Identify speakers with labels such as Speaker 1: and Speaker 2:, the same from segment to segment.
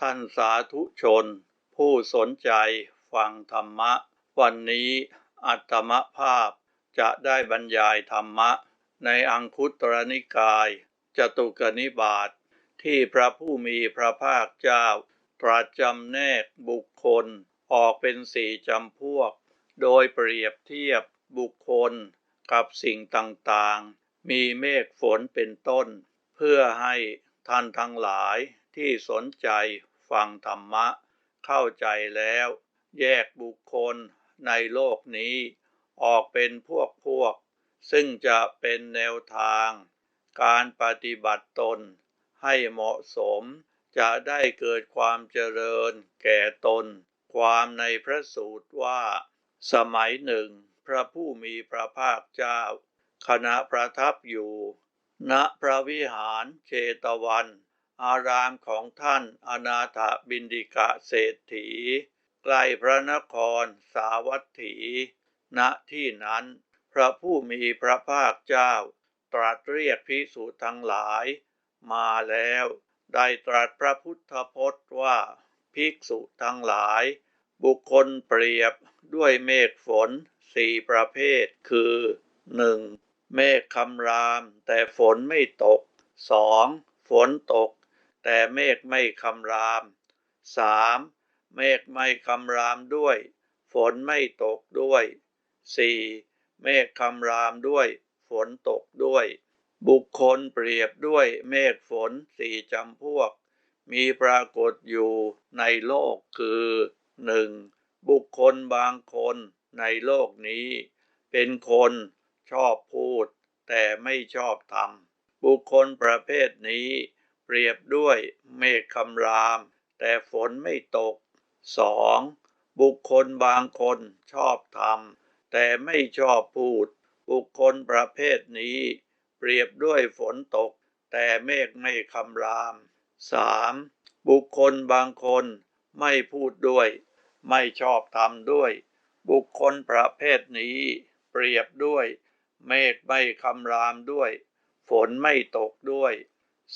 Speaker 1: ท่านสาธุชน ผู้สนใจฟังธรรมะ วันนี้อัตมภาพจะได้บรรยายธรรมะ ในอังคุตรนิกายจตุกนิบาตที่พระผู้มีพระภาคเจ้า ตรัสจำแนกบุคคลออกเป็นสี่จำพวก โดยเปรียบเทียบบุคคลกับสิ่งต่างๆ มีเมฆฝนเป็นต้น เพื่อให้ท่านทั้งหลาย ที่สนใจฟังธรรมะ เข้าใจแล้ว แยกบุคคลในโลกนี้ ออกเป็นพวกพวก ซึ่งจะเป็นแนวทาง การปฏิบัติตน ให้เหมาะสมจะได้เกิดความเจริญแก่ตน ความในพระสูตรว่า สมัยหนึ่ง พระผู้มีพระภาคเจ้า คณะประทับอยู่ ณพระวิหารเชตวัน อารามของท่านอนาถบินดิกะเศรษฐี ใกล้พระนครสาวัตถี ณที่นั้น พระผู้มีพระภาคเจ้า ตรัสเรียกภิกษุทั้งหลาย มาแล้ว ได้ตรัสพระพุทธพจน์ว่า ภิกษุทั้งหลาย บุคคลเปรียบด้วยเมฆฝนสี่ประเภทคือ 1. เมฆคำรามแต่ฝนไม่ตก 2. ฝนตก แต่เมฆไม่คำราม 3. เมฆไม่คำรามด้วย ฝนไม่ตกด้วย 4. เมฆคำรามด้วย ฝนตกด้วย บุคคลเปรียบด้วยเมฆฝนสี่จำพวก มีปรากฏอยู่ในโลกคือ 1. บุคคลบางคนในโลกนี้ เป็นคนชอบพูด แต่ไม่ชอบทำบุคคลประเภทนี้ เปรียบด้วยเมฆคำราม แต่ฝนไม่ตก 2. บุคคลบางคนชอบทำแต่ไม่ชอบพูด บุคคลประเภทนี้ เปรียบด้วยฝนตก แต่เมฆไม่คำราม 3. บุคคลบางคนไม่พูดด้วย ไม่ชอบทำด้วย บุคคลประเภทนี้ เปรียบด้วย เมฆไม่คำรามด้วย ฝนไม่ตกด้วย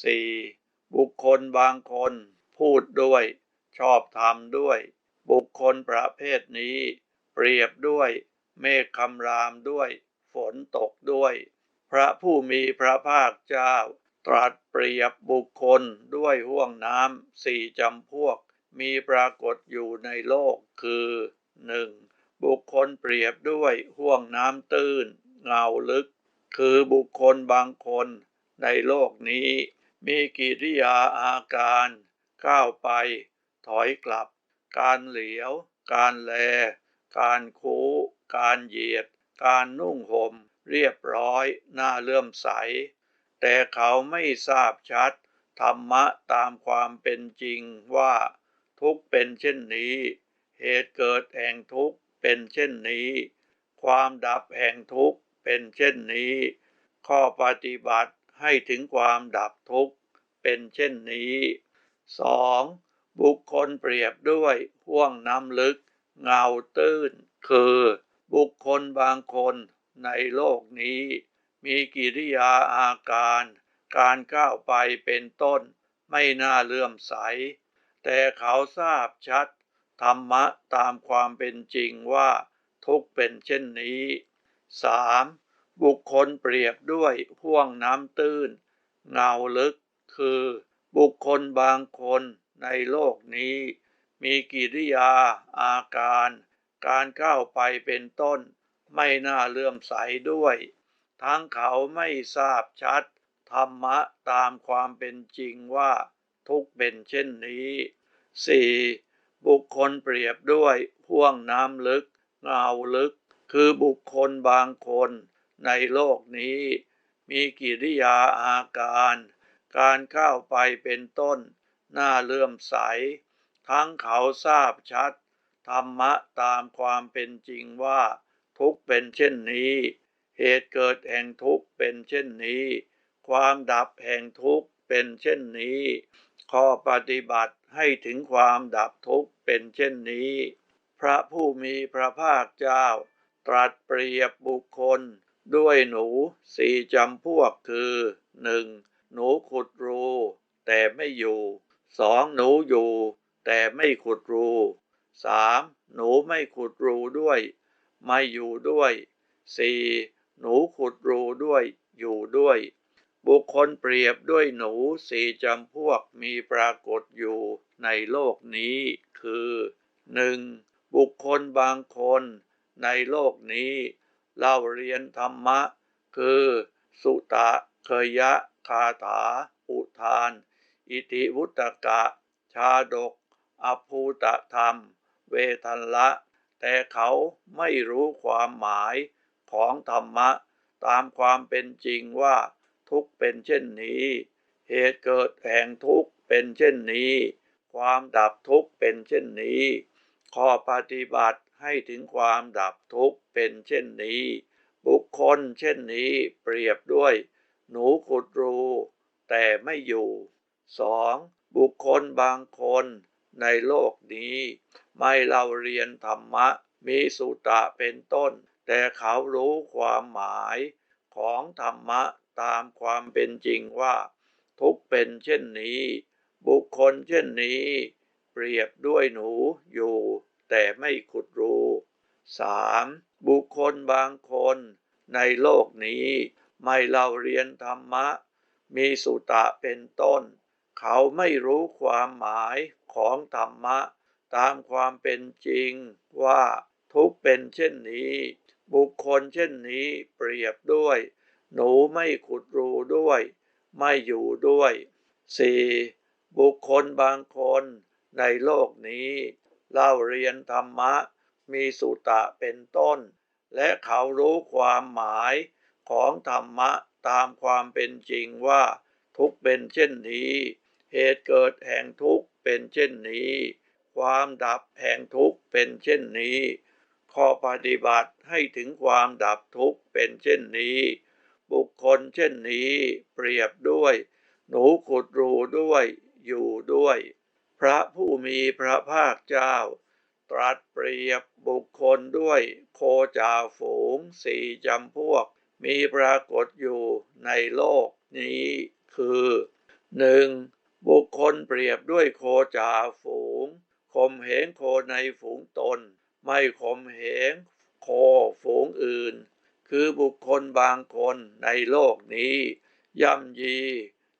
Speaker 1: 4. บุคคลบางคนพูดด้วย ชอบทำด้วย บุคคลประเภทนี้ เปรียบด้วย เมฆคำรามด้วย ฝนตกด้วย พระผู้มีพระภาคเจ้า ตรัสเปรียบบุคคลด้วยห่วงน้ำสี่จำพวก มีปรากฏอยู่ในโลกคือ 1. บุคคลเปรียบด้วยห่วงน้ำตื้น เงาลึก คือบุคคลบางคนในโลกนี้ มีกิริยาอาการ ก้าวไป ถอยกลับ การเหลียว การแล การคูการเหยียด การนุ่งห่ม เรียบร้อยน่าเลื่อมใส แต่เขาไม่ทราบชัด ธรรมะตามความเป็นจริงว่า ทุกเป็นเช่นนี้ เหตุเกิดแห่งทุกเป็นเช่นนี้ ความดับแห่งทุกเป็นเช่นนี้ ข้อปฏิบัติ ให้ถึงความดับทุกข์เป็นเช่นนี้ 2. บุคคลเปรียบด้วยห่วงน้ำลึก เงาตื้น คือบุคคลบางคนในโลกนี้ มีกิริยาอาการ การก้าวไปเป็นต้น ไม่น่าเลื่อมใส แต่เขาทราบชัด ธรรมะตามความเป็นจริงว่า ทุกเป็นเช่นนี้ 3. บุคคลเปรียบด้วยห่วงน้ำตื้นเงาลึก คือบุคคลบางคนในโลกนี้ มีกิริยา อาการ การก้าวไปเป็นต้น ไม่น่าเลื่อมใสด้วย ทั้งเขาไม่ทราบชัด ธรรมะตามความเป็นจริงว่าทุกเป็นเช่นนี้ 4. บุคคลเปรียบด้วยห่วงน้ำลึกเงาลึก คือบุคคลบางคน ในโลกนี้ มีกิริยาอาการ การก้าไปเป็นต้น น่าเลื่อมใส ทั้งเขาทราบชัด ธรรมะตามความเป็นจริงว่า ทุกเป็นเช่นนี้ เหตุเกิดแห่งทุกเป็นเช่นนี้ ความดับแห่งทุกเป็นเช่นนี้ ข้อปฏิบัติให้ถึงความดับทุกข์เป็นเช่นนี้ พระผู้มีพระภาคเจ้า ตรัสเปรียบบุคคล ด้วยหนูสี่จำพวกคือ 1. หนูขุดรู แต่ไม่อยู่สองหนูอยู่ แต่ไม่ขุดรูสามหนูไม่ขุดรูด้วย ไม่อยู่ด้วยสี่หนูขุดรูด้วย อยู่ด้วย บุคคลเปรียบด้วยหนูสี่จำพวกมีปรากฏอยู่ในโลกนี้ คือหนึ่งบุคคลบางคนในโลกนี้ เล่าเรียนธรรมะ คือ สุตะเคยะ คาถา อุทาน อิติวุตกะ ชาดก อภูตธรรม เวทันละ แต่เขาไม่รู้ความหมายของธรรมะ ตามความเป็นจริงว่าทุกเป็นเช่นนี้ เหตุเกิดแห่งทุกเป็นเช่นนี้ ความดับทุกเป็นเช่นนี้ ข้อปฏิบัติ ให้ถึงความดับทุกข์เป็นเช่นนี้ บุคคลเช่นนี้เปรียบด้วย หนูขุดรู แต่ไม่อยู่สองบุคคลบางคนในโลกนี้ ไม่เล่าเรียนธรรมะ มีสุตะเป็นต้น แต่เขารู้ความหมายของธรรมะตามความเป็นจริงว่า ทุกเป็นเช่นนี้ บุคคลเช่นนี้ เปรียบด้วยหนูอยู่ แต่ไม่ขุดรู 3. บุคคลบางคนในโลกนี้ไม่เล่าเรียนธรรมะ มีสุตะเป็นต้น เขาไม่รู้ความหมายของธรรมะ ตามความเป็นจริงว่าทุกเป็นเช่นนี้ บุคคลเช่นนี้เปรียบด้วย หนูไม่ขุดรูด้วย ไม่อยู่ด้วย 4. บุคคลบางคนในโลกนี้ เล่าเรียนธรรมะ มีสุตะเป็นต้น และเขารู้ความหมายของธรรมะตามความเป็นจริงว่า ทุกเป็นเช่นนี้ เหตุเกิดแห่งทุกเป็นเช่นนี้ ความดับแห่งทุกเป็นเช่นนี้ข้อปฏิบัติให้ถึงความดับทุกข์เป็นเช่นนี้ บุคคลเช่นนี้ เปรียบด้วย หนูขุดรูด้วยอยู่ด้วย พระผู้มีพระภาคเจ้า ตรัสเปรียบบุคคลด้วยโคจ่าฝูงสี่จำพวก มีปรากฏอยู่ในโลกนี้คือหนึ่งบุคคลเปรียบด้วยโคจ่าฝูงข่มเหงโคในฝูงตน ไม่ข่มเหงโคฝูงอื่น คือบุคคลบางคนในโลกนี้ ย่ำยี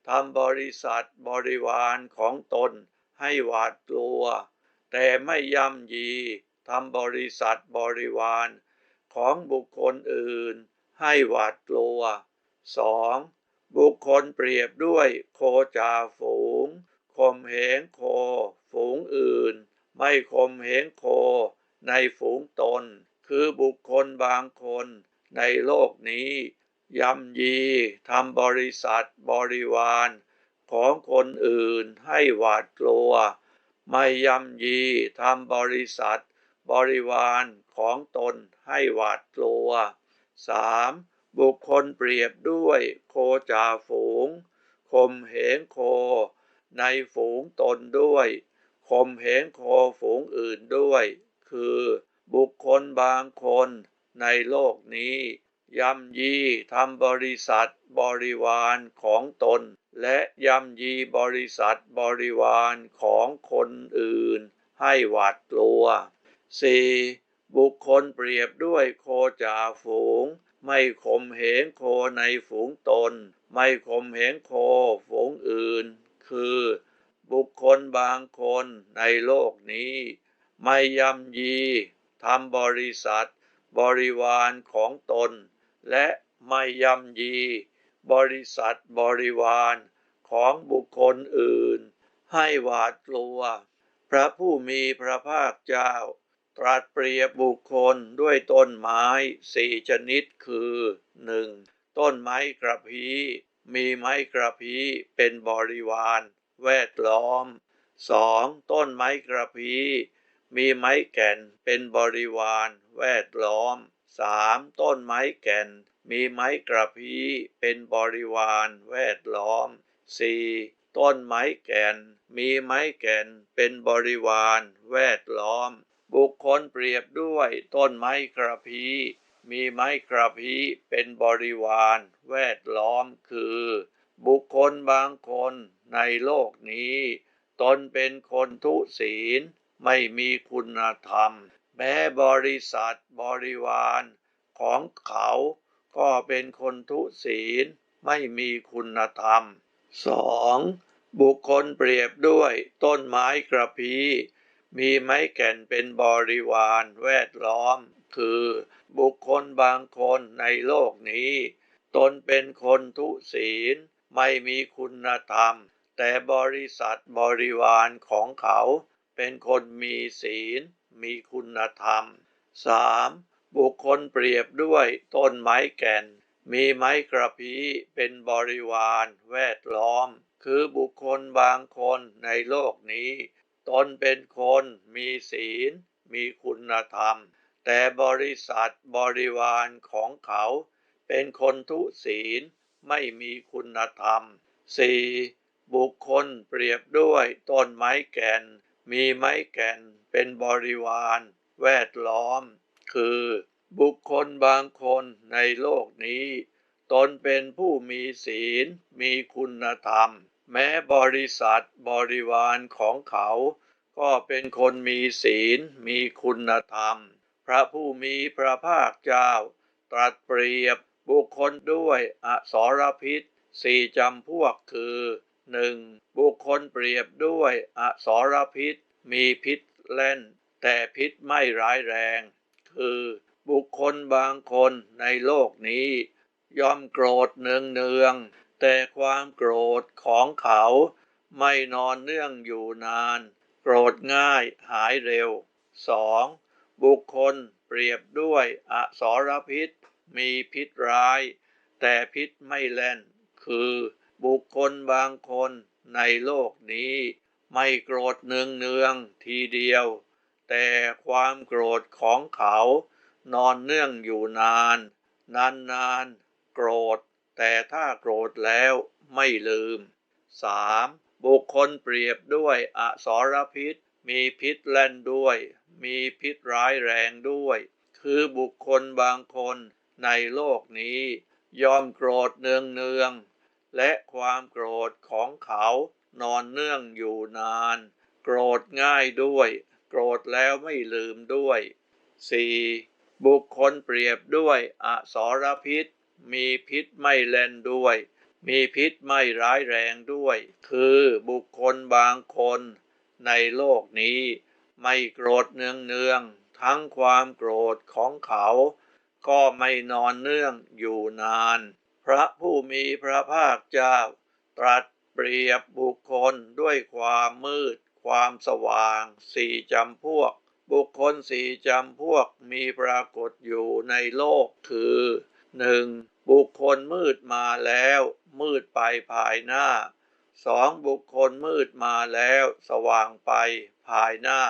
Speaker 1: ทำบริษัทบริวารของตน ให้หวาดกลัว แต่ไม่ย่ำยีทำบริษัทบริวาร ของบุคคลอื่น ให้หวาดกลัว 2. บุคคลเปรียบด้วยโคจาฝูงข่มเหงโค ฝูงอื่น ไม่ข่มเหงโค ในฝูงตน คือบุคคลบางคนในโลกนี้ย่ำยีทำบริษัทบริวาร ของคนอื่นให้หวาดกลัว ไม่ยำยีทำบริษัท บริวารของตนให้หวาดกลัว 3. บุคคลเปรียบด้วยโคจ่าฝูงข่มเหงโค ในฝูงตนด้วยข่มเหงโคฝูงอื่นด้วย คือบุคคลบางคนในโลกนี้ ยำยีทำบริษัทบริวารของตน และยำยีบริษัทบริวารของคนอื่นให้หวาดกลัว 4. บุคคลเปรียบด้วยโคจ่าฝูง ไม่ข่มเหงโคในฝูงตน ไม่ข่มเหงโคฝูงอื่น คือ บุคคลบางคนในโลกนี้ ไม่ยำยีทำบริษัท บริวารของตน และไม่ยำยี บริษัทบริวารของบุคคลอื่น ให้หวาดกลัว พระผู้มีพระภาคเจ้า ตรัสเปรียบบุคคลด้วยต้นไม้สี่ชนิดคือ 1. ต้นไม้กระพี้มีไม้กระพี้เป็นบริวาร แวดล้อม 2. ต้นไม้กระพี้มีไม้แก่นเป็นบริวาร แวดล้อม 3. ต้นไม้แก่น มีไม้กระพี้เป็นบริวารแวดล้อม 4. ต้นไม้แก่น มีไม้แก่นเป็นบริวารแวดล้อม บุคคลเปรียบด้วยต้นไม้กระพี้มีไม้กระพี้เป็นบริวารแวดล้อมคือ บุคคลบางคนในโลกนี้ ตนเป็นคนทุศีล ไม่มีคุณธรรม แม้บริษัทบริวารของเขา ก็เป็นคนทุศีลไม่มีคุณธรรม 2. บุคคลเปรียบด้วยต้นไม้กระพี้มีไม้แก่นเป็นบริวารแวดล้อม คือบุคคลบางคนในโลกนี้ ตนเป็นคนทุศีลไม่มีคุณธรรม แต่บริษัทบริวารของเขา เป็นคนมีศีล มีคุณธรรม 3. บุคคลเปรียบด้วยต้นไม้แก่น มีไม้กระพี้เป็นบริวารแวดล้อม คือบุคคลบางคนในโลกนี้ตนเป็นคนมีศีล มีคุณธรรม แต่บริษัทบริวารของเขา เป็นคนทุศีลไม่มีคุณธรรม 4. บุคคลเปรียบด้วยต้นไม้แก่น มีไม้แก่นเป็นบริวาร แวดล้อม คือ บุคคลบางคนในโลกนี้ ตนเป็นผู้มีศีล มีคุณธรรม แม้บริษัทบริวารของเขา ก็เป็นคนมีศีล มีคุณธรรม พระผู้มีพระภาคเจ้า ตรัสเปรียบบุคคลด้วยอสรพิษสี่จำพวกคือ 1. บุคคลเปรียบด้วยอสรพิษ มีพิษเล่น แต่พิษไม่ร้ายแรง คือ บุคคลบางคนในโลกนี้ ย่อมโกรธเนืองเนือง แต่ความโกรธของเขา ไม่นอนเนื่องอยู่นาน โกรธง่ายหายเร็ว 2. บุคคลเปรียบด้วยอสรพิษ มีพิษร้าย แต่พิษไม่แล่น คือบุคคลบางคนในโลกนี้ ไม่โกรธเนืองเนืองทีเดียว แต่ความโกรธของเขา นอนเนื่องอยู่นาน นานนานโกรธ แต่ถ้าโกรธแล้วไม่ลืม 3. บุคคลเปรียบด้วยอสรพิษ มีพิษแล่นด้วย มีพิษร้ายแรงด้วย คือบุคคลบางคนในโลกนี้ ยอมโกรธเนืองเนืองและความโกรธของเขานอนเนื่องอยู่นาน โกรธง่ายด้วย โกรธแล้วไม่ลืมด้วย 4. บุคคลเปรียบด้วยอสรพิษ มีพิษไม่เล่นด้วย มีพิษไม่ร้ายแรงด้วย คือบุคคลบางคนในโลกนี้ ไม่โกรธเนืองเนืองทั้งความโกรธของเขา ก็ไม่นอนเนื่องอยู่นาน พระผู้มีพระภาคเจ้า ตรัสเปรียบบุคคลด้วยความมืด ความสว่างสี่จำพวก บุคคลสี่จำพวกมีปรากฏอยู่ในโลกคือ 1. บุคคลมืดมาแล้ว มืดไปภายหน้า 2. บุคคลมืดมาแล้ว สว่างไปภายหน้า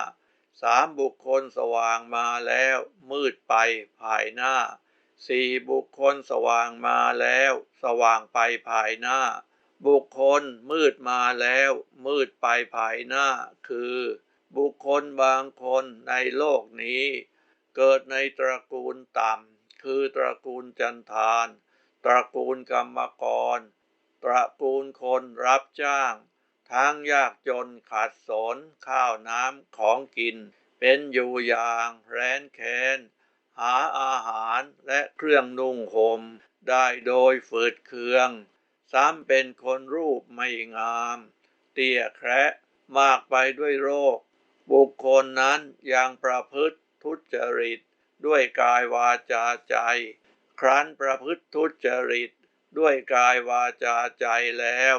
Speaker 1: 3. บุคคลสว่างมาแล้ว มืดไปภายหน้า 4. บุคคลสว่างมาแล้ว สว่างไปภายหน้า บุคคลมืดมาแล้ว มืดไปภายหน้า คือ บุคคลบางคนในโลกนี้ เกิดในตระกูลต่ำคือตระกูลจันทาน ตระกูลกรรมกร ตระกูลคนรับจ้าง ทั้งยากจนขาดสนข้าวน้ำของกิน เป็นอยู่อย่างแร้นแค้น หาอาหารและเครื่องนุ่งห่มได้โดยฝืดเคือง ซ้ำเป็นคนรูปไม่งาม เตี้ยแคระมากไปด้วยโรค บุคคลนั้นยังประพฤติทุจริต ด้วยกายวาจาใจ ครั้นประพฤติทุจริต ด้วยกายวาจาใจแล้ว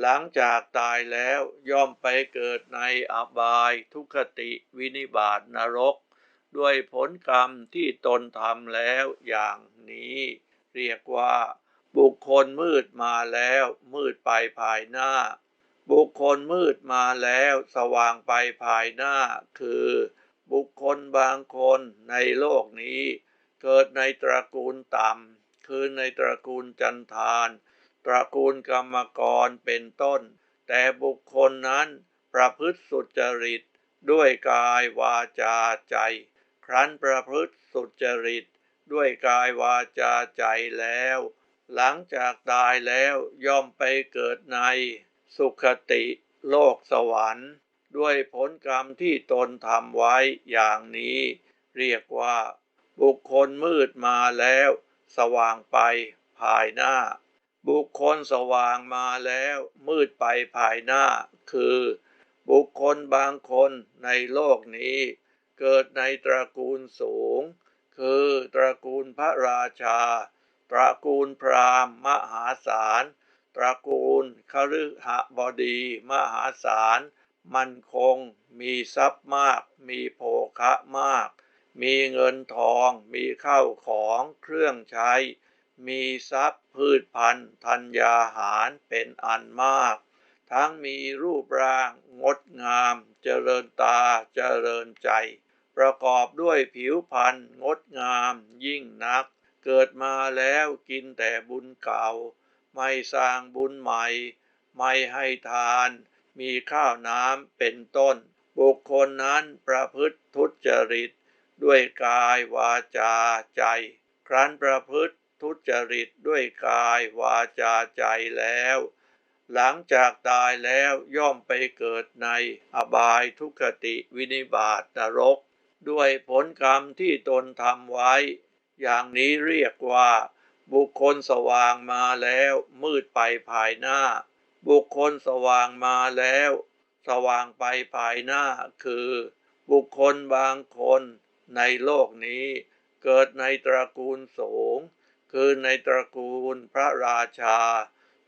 Speaker 1: หลังจากตายแล้วย่อมไปเกิดในอบายทุกขติวินิบาตนรก ด้วยผลกรรมที่ตนทำแล้วอย่างนี้ เรียกว่า บุคคลมืดมาแล้ว มืดไปภายหน้า บุคคลมืดมาแล้ว สว่างไปภายหน้า คือ บุคคลบางคนในโลกนี้ เกิดในตระกูลต่ำคือในตระกูลจันทานตระกูลกรรมกรเป็นต้น แต่บุคคลนั้นประพฤติสุจริตด้วยกายวาจาใจ ครั้นประพฤติสุจริตด้วยกายวาจาใจแล้ว หลังจากตายแล้วย่อมไปเกิดในสุขติโลกสวรรค์ ด้วยผลกรรมที่ตนทำไว้อย่างนี้ เรียกว่า บุคคลมืดมาแล้ว สว่างไปภายหน้า บุคคลสว่างมาแล้ว มืดไปภายหน้า คือ บุคคลบางคนในโลกนี้ เกิดในตระกูลสูง คือตระกูลพระราชา ตระกูลพราหมณ์มหาศาล ตระกูลคฤหบดีมหาศาล มั่นคง มีทรัพย์มาก มีโภคะมาก มีเงินทอง มีข้าวของเครื่องใช้ มีทรัพย์พืชพันธุ์ธัญญาหารเป็นอันมาก ทั้งมีรูปร่าง งดงาม เจริญตา เจริญใจ ประกอบด้วยผิวพรรณงดงามยิ่งนัก เกิดมาแล้วกินแต่บุญเก่า ไม่สร้างบุญใหม่ ไม่ให้ทาน มีข้าวน้ำเป็นต้น บุคคลนั้นประพฤติทุจริต ด้วยกายวาจาใจ ครั้นประพฤติทุจริตด้วยกายวาจาใจแล้ว หลังจากตายแล้วย่อมไปเกิดในอบายทุกขติวินิบาตนรก ด้วยผลกรรมที่ตนทำไว้ อย่างนี้เรียกว่า บุคคลสว่างมาแล้ว มืดไปภายหน้า บุคคลสว่างมาแล้ว สว่างไปภายหน้าคือ บุคคลบางคนในโลกนี้ เกิดในตระกูลสูง คือในตระกูลพระราชา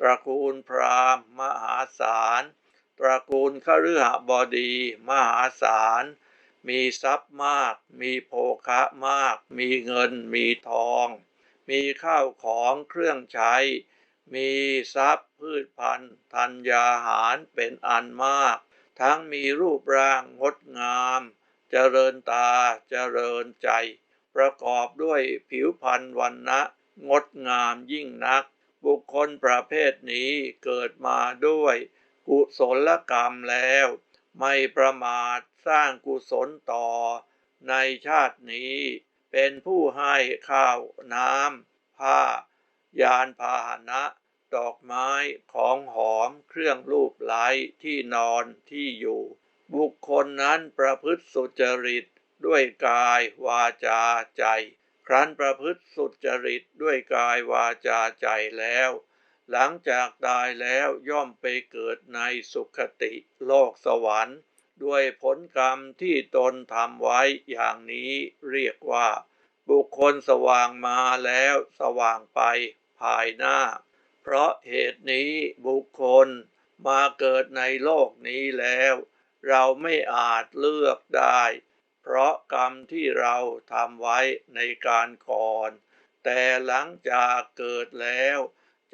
Speaker 1: ตระกูลพราหมณ์มหาศาล ตระกูลคฤหบดี มหาศาล มีทรัพย์มาก มีโภคะมาก มีเงิน มีทอง มีข้าวของเครื่องใช้ มีทรัพย์พืชพันธุ์ธัญญาหารเป็นอันมาก ทั้งมีรูปร่างงดงาม เจริญตา เจริญใจ ประกอบด้วยผิวพรรณวันนะงดงามยิ่งนัก บุคคลประเภทนี้เกิดมาด้วย กุศลกรรมแล้ว ไม่ประมาท สร้างกุศลต่อในชาตินี้เป็นผู้ให้ข้าวน้ำผ้า ยานพาหนะ ดอกไม้ของหอมเครื่องรูปไล้ที่นอนที่อยู่ บุคคลนั้นประพฤติสุจริตด้วยกายวาจาใจ ครั้นประพฤติสุจริตด้วยกายวาจาใจแล้ว หลังจากตายแล้วย่อมไปเกิดในสุขติโลกสวรรค์ ด้วยผลกรรมที่ตนทำไว้อย่างนี้เรียกว่า บุคคลสว่างมาแล้วสว่างไปภายหน้า เพราะเหตุนี้บุคคลมาเกิดในโลกนี้แล้ว เราไม่อาจเลือกได้ เพราะกรรมที่เราทำไว้ในการก่อน แต่หลังจากเกิดแล้ว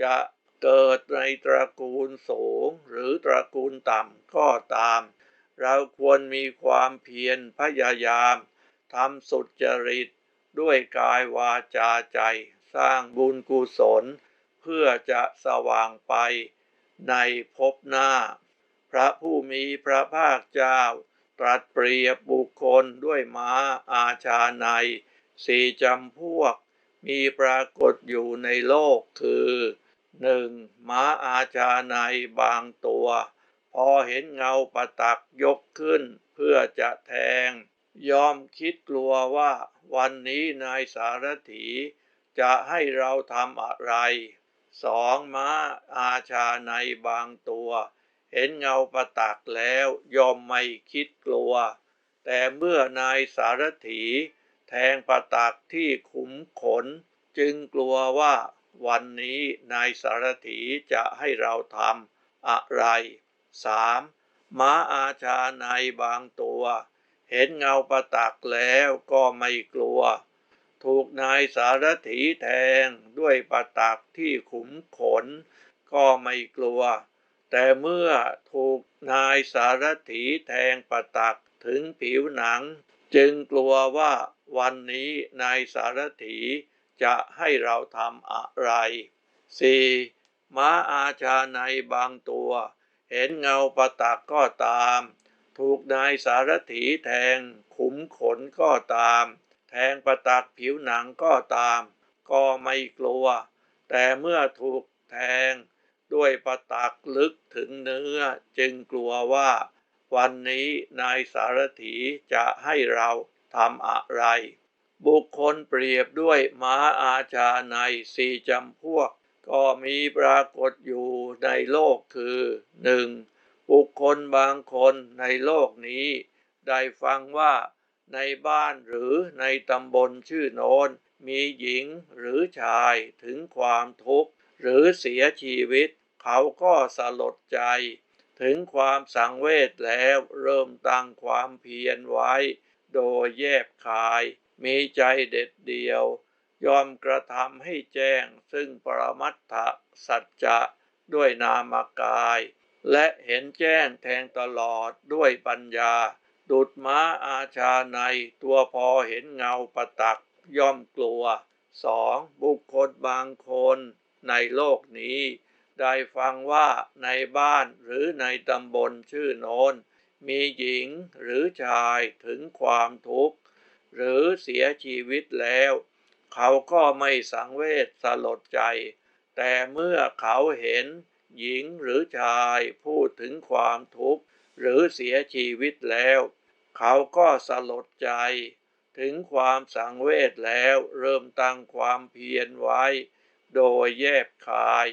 Speaker 1: จะเกิดในตระกูลสูงหรือตระกูลต่ำก็ตาม เราควรมีความเพียรพยายามทำสุจริตด้วยกายวาจาใจ สร้างบุญกุศล เพื่อจะสว่างไปในภพหน้า พระผู้มีพระภาคเจ้า ตรัสเปรียบบุคคลด้วยม้าอาชาในสี่จำพวก มีปรากฏอยู่ในโลกคือหนึ่งม้าอาชาในบางตัว อเห็นเงาประตักยกขึ้น เพื่อจะแทง ยอมคิดกลัวว่า วันนี้นายสารถี จะให้เราทำอะไร สองม้าอาชาในบางตัว เห็นเงาประตักแล้วยอมไม่คิดกลัว แต่เมื่อนายสารถีแทงประตักที่ขุมขน จึงกลัวว่าวันนี้นายสารถีจะให้เราทำอะไร 3. ม้าอาชาในบางตัว เห็นเงาประตักแล้วก็ไม่กลัว ถูกนายสารถีแทงด้วยประตักที่ขุมขน ก็ไม่กลัว แต่เมื่อถูกนายสารถีแทงประตักถึงผิวหนัง จึงกลัวว่าวันนี้นายสารถีจะให้เราทำอะไร 4. ม้าอาชาในบางตัว เห็นเงาประตักก็ตาม ถูกนายสารถีแทง ขุมขนก็ตาม แทงประตักผิวหนังก็ตาม ก็ไม่กลัว แต่เมื่อถูกแทง ด้วยประตักลึกถึงเนื้อจึงกลัวว่า วันนี้นายสารถีจะให้เราทำอะไร บุคคลเปรียบด้วยม้าอาชาในสี่จำพวก ก็มีปรากฏอยู่ในโลกคือหนึ่งบุคคลบางคนในโลกนี้ ได้ฟังว่าในบ้านหรือในตำบลชื่อโน้น มีหญิงหรือชายถึงความทุกข์ หรือเสียชีวิต เขาก็สลดใจ ถึงความสังเวชแล้วเริ่มตั้งความเพียรไว้ โดยแยบคาย มีใจเด็ดเดียว ยอมกระทำให้แจ้งซึ่งปรมัตถสัจจะด้วยนามกาย และเห็นแจ้งแทงตลอดด้วยปัญญา ดุดม้าอาชาในตัวพอเห็นเงาประตักย่อมกลัวสองบุคคลบางคนในโลกนี้ ได้ฟังว่าในบ้านหรือในตำบลชื่อโน้น มีหญิงหรือชายถึงความทุกข์ หรือเสียชีวิตแล้ว เขาก็ไม่สังเวชสลดใจ แต่เมื่อเขาเห็นหญิงหรือชายพูดถึงความทุกข์หรือเสียชีวิตแล้ว เขาก็สลดใจ ถึงความสังเวชแล้วเริ่มตั้งความเพียรไว้ โดยแยบคาย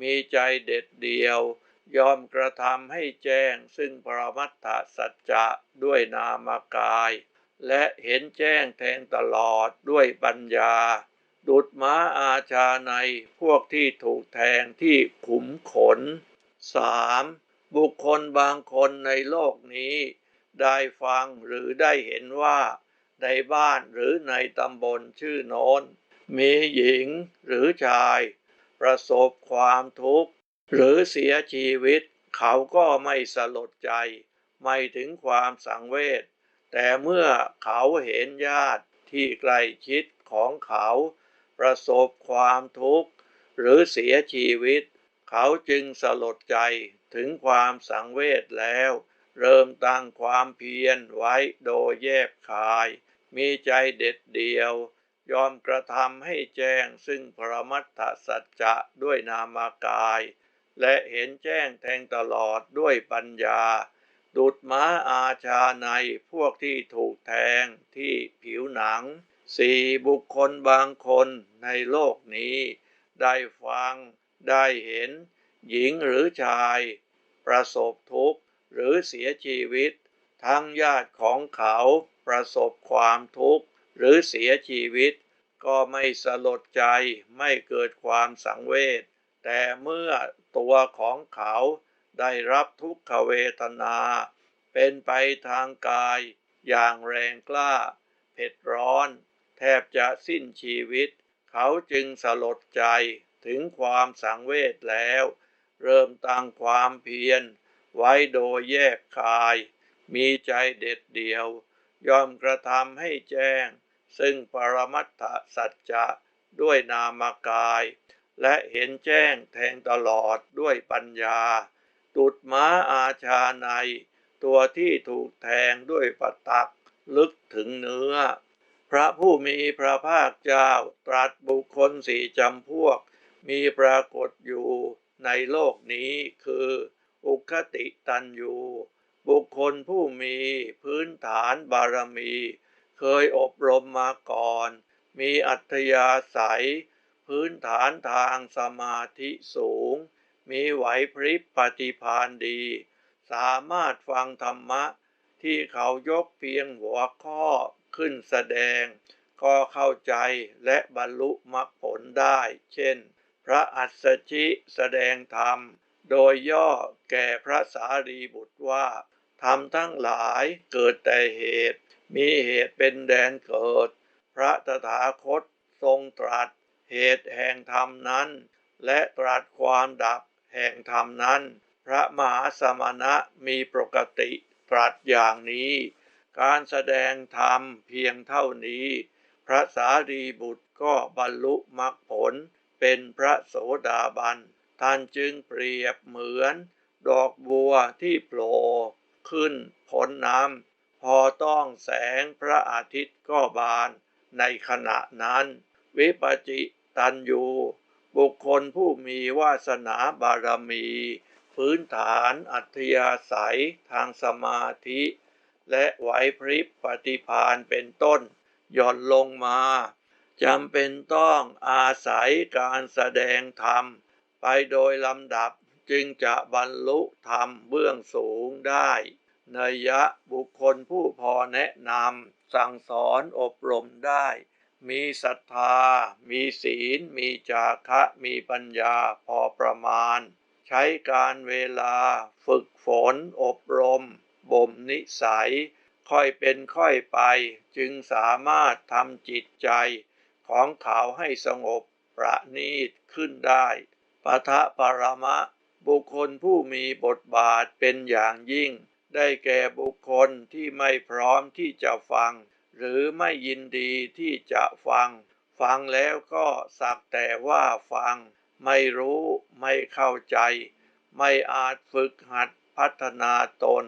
Speaker 1: มีใจเด็ดเดียว ยอมกระทำให้แจ้งซึ่งปรมัตถสัจจะด้วยนามกาย และเห็นแจ้งแทงตลอดด้วยปัญญา ดุดม้าอาชาในพวกที่ถูกแทงที่ขุมขน 3. บุคคลบางคนในโลกนี้ ได้ฟังหรือได้เห็นว่าในบ้านหรือในตำบลชื่อโน้น มีหญิงหรือชาย ประสบความทุกข์ หรือเสียชีวิต เขาก็ไม่สลดใจ ไม่ถึงความสังเวช แต่เมื่อเขาเห็นญาติที่ใกล้ชิดของเขา ประสบความทุกข์ หรือเสียชีวิต เขาจึงสลดใจถึงความสังเวชแล้ว เริ่มตั้งความเพียรไว้โดยแยบคาย มีใจเด็ดเดียว ยอมกระทำให้แจ้งซึ่งปรมัตถสัจจะด้วยนามกาย และเห็นแจ้งแทงตลอดด้วยปัญญา ดุดม้าอาชาในพวกที่ถูกแทงที่ผิวหนังสี่บุคคลบางคนในโลกนี้ ได้ฟัง ได้เห็น หญิงหรือชาย ประสบทุกข์หรือเสียชีวิต ทั้งญาติของเขาประสบความทุกข์หรือเสียชีวิต ก็ไม่สลดใจไม่เกิดความสังเวชแต่เมื่อตัวของเขา ได้รับทุกขเวทนา เป็นไปทางกาย อย่างแรงกล้า เผ็ดร้อน แทบจะสิ้นชีวิต เขาจึงสลดใจถึงความสังเวชแล้ว เริ่มตั้งความเพียร ไว้โดยแยกคาย มีใจเด็ดเดียว ยอมกระทำให้แจ้ง ซึ่งปรมัตถสัจจะด้วยนามกาย และเห็นแจ้งแทงตลอดด้วยปัญญา ตุดม้าอาชาใน ตัวที่ถูกแทงด้วยปัตักลึกถึงเนื้อ พระผู้มีพระภาคเจ้าตรัสบุคคลสี่จำพวก มีปรากฏอยู่ในโลกนี้คือ อุคติตันยูบุคคลผู้มีพื้นฐานบารมี เคยอบรมมาก่อน มีอัธยาศัย พื้นฐานทางสมาธิสูง มีไหวพริบปฏิพานดี สามารถฟังธรรมะ ที่เขายกเพียงหัวข้อขึ้นแสดง ก็เข้าใจและบรรลุมรรคผลได้ เช่น พระอัสสชิแสดงธรรม โดยย่อแก่พระสารีบุตรว่าธรรมทั้งหลายเกิดแต่เหตุ มีเหตุเป็นแดนเกิด พระตถาคตทรงตรัสเหตุแห่งธรรมนั้น และตรัสความดับ แห่งธรรมนั้น พระมหาสมณะมีปกติตรัสอย่างนี้ การแสดงธรรมเพียงเท่านี้ พระสารีบุตรก็บรรลุมรรคผลเป็นพระโสดาบัน ท่านจึงเปรียบเหมือน ดอกบัวที่โผล่ขึ้นพ้นน้ำพอต้องแสงพระอาทิตย์ก็บาน ในขณะนั้น วิปจิตันยู บุคคลผู้มีวาสนาบารมี พื้นฐานอัธยาศัยทางสมาธิ และไหวพริบปฏิพานเป็นต้น หย่อนลงมาจำเป็นต้องอาศัยการแสดงธรรม ไปโดยลำดับจึงจะบรรลุธรรมเบื้องสูงได้เนยะบุคคลผู้พอแนะนำสั่งสอนอบรมได้ มีศรัทธา มีศีล มีจาคะ มีปัญญาพอประมาณ ใช้การเวลาฝึกฝน อบรม บ่มนิสัย ค่อยเป็นค่อยไป จึงสามารถทำจิตใจของเขาให้สงบประณีตขึ้นได้ปะทะปรมะ บุคคลผู้มีบทบาทเป็นอย่างยิ่ง ได้แก่บุคคลที่ไม่พร้อมที่จะฟัง หรือไม่ยินดีที่จะฟัง ฟังแล้วก็สักแต่ว่าฟัง ไม่รู้ไม่เข้าใจ ไม่อาจฝึกหัดพัฒนาตน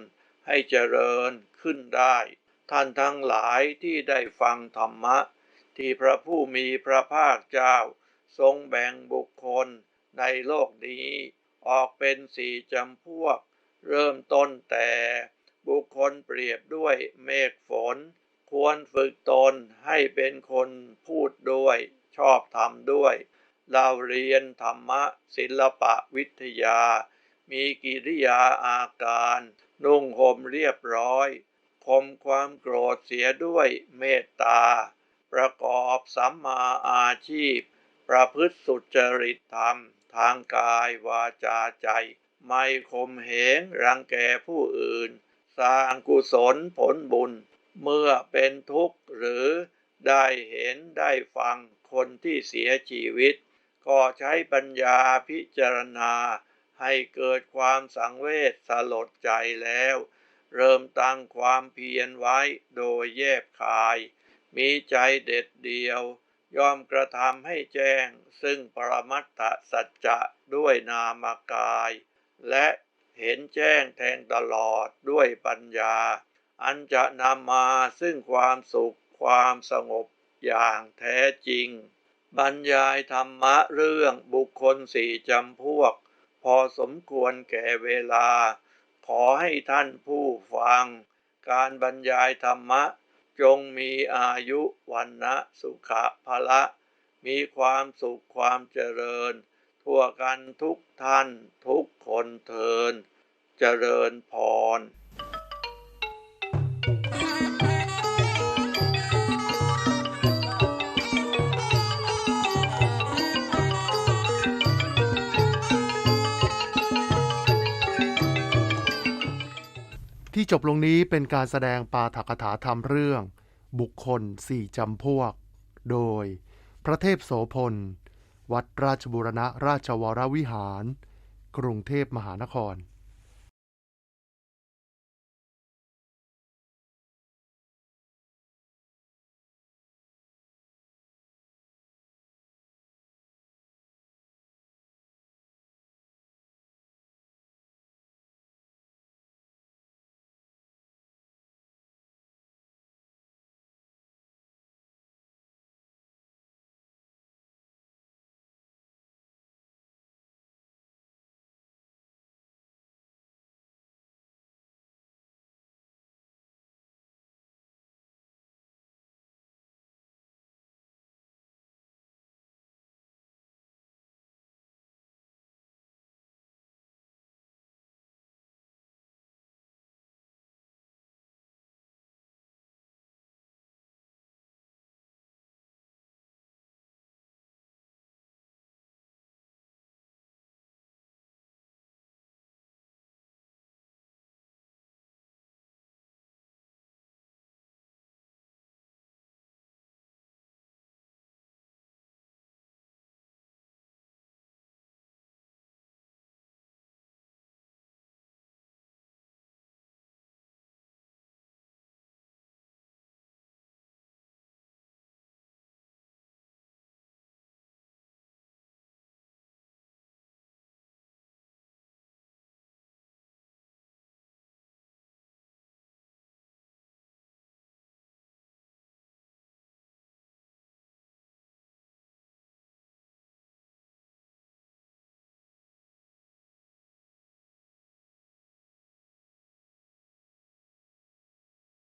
Speaker 1: ให้เจริญขึ้นได้ ท่านทั้งหลายที่ได้ฟังธรรมะ ที่พระผู้มีพระภาคเจ้า ทรงแบ่งบุคคลในโลกนี้ ออกเป็นสี่จำพวก เริ่มต้นแต่บุคคลเปรียบด้วยเมฆฝน ควรฝึกตนให้เป็นคนพูดด้วย ชอบทำด้วย เราเรียนธรรมะศิลปะวิทยา มีกิริยาอาการ นุ่งห่มเรียบร้อยคมความโกรธเสียด้วยเมตตา ประกอบสัมมาอาชีพ ประพฤติสุจริตธรรม ทางกายวาจาใจ ไม่ข่มเหงรังแกผู้อื่น สร้างกุศลผลบุญ เมื่อเป็นทุกข์หรือได้เห็นได้ฟังคนที่เสียชีวิต ก็ใช้ปัญญาพิจารณา ให้เกิดความสังเวชสลดใจแล้ว เริ่มตั้งความเพียรไว้โดยแยบคาย มีใจเด็ดเดียว ยอมกระทำให้แจ้ง ซึ่งปรมัตถสัจจะด้วยนามกาย และเห็นแจ้งแทงตลอดด้วยปัญญา อันจะนำมาซึ่งความสุขความสงบอย่างแท้จริง บรรยายธรรมะเรื่องบุคคลสี่จำพวก พอสมควรแก่เวลา ขอให้ท่านผู้ฟัง การบรรยายธรรมะ จงมีอายุวันนะสุขะภละ มีความสุขความเจริญ ทั่วกันทุกท่านทุกคนเทิน เจริญพร
Speaker 2: ที่จบลงนี้เป็นการแสดงปาฐกถาธรรมเรื่อง บุคคลสี่จำพวก โดย พระเทพโสพล วัดราชบุรณะราชวรวิหาร กรุงเทพมหานคร